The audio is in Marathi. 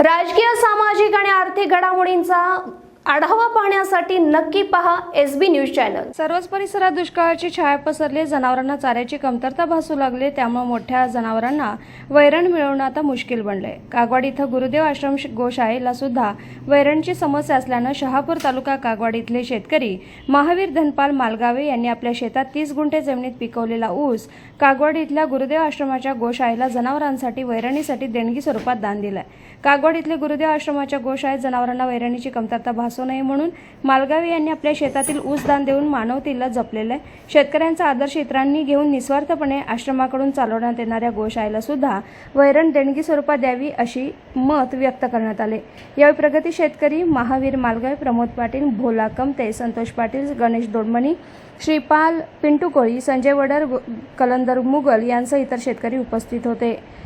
राजकीय सामाजिक आणि आर्थिक घडामोडींचा आढावा पाहण्यासाठी नक्की पहा एस बी न्यूज चॅनल. सर्वच परिसरात दुष्काळाची छाया पसरली जनावरांना चाऱ्याची कमतरता भासू लागली त्यामुळे मोठ्या जनावरांना वैरण मिळवणं आता मुश्किल बनलंय. कागवाड इथं गुरुदेव आश्रम गोशाळेला सुद्धा वैरणची समस्या असल्यानं शहापूर तालुका कागवाड इथले शेतकरी महावीर धनपाल मालगावे यांनी आपल्या शेतात तीस गुंठे जमिनीत पिकवलेला ऊस कागवाड इथल्या गुरुदेव आश्रमाच्या गोशाळेला जनावरांसाठी वैरणीसाठी देणगी स्वरूपात दान दिलाय. कागवाड इथले गुरुदेव आश्रमाच्या गोशाळेत जनावरांना वैरणीची कमतरता भासू नये म्हणून मालगावी यांनी आपल्या शेतातील ऊस दान देऊन मानवतेला जपलेलं आहे. शेतकऱ्यांचा आदर्श इतरांनी घेऊन निस्वार्थपणे आश्रमाकडून चालवण्यात येणाऱ्या गोशाळेला सुद्धा वैरण देणगी स्वरूपात द्यावी अशी मत व्यक्त करण्यात आले. यावेळी प्रगती शेतकरी महावीर मालगावी प्रमोद पाटील भोला कमते संतोष पाटील गणेश दोडमणी श्रीपाल पिंटू कोळी संजय वडर कलंदर मुगल यांसह इतर शेतकरी उपस्थित होते.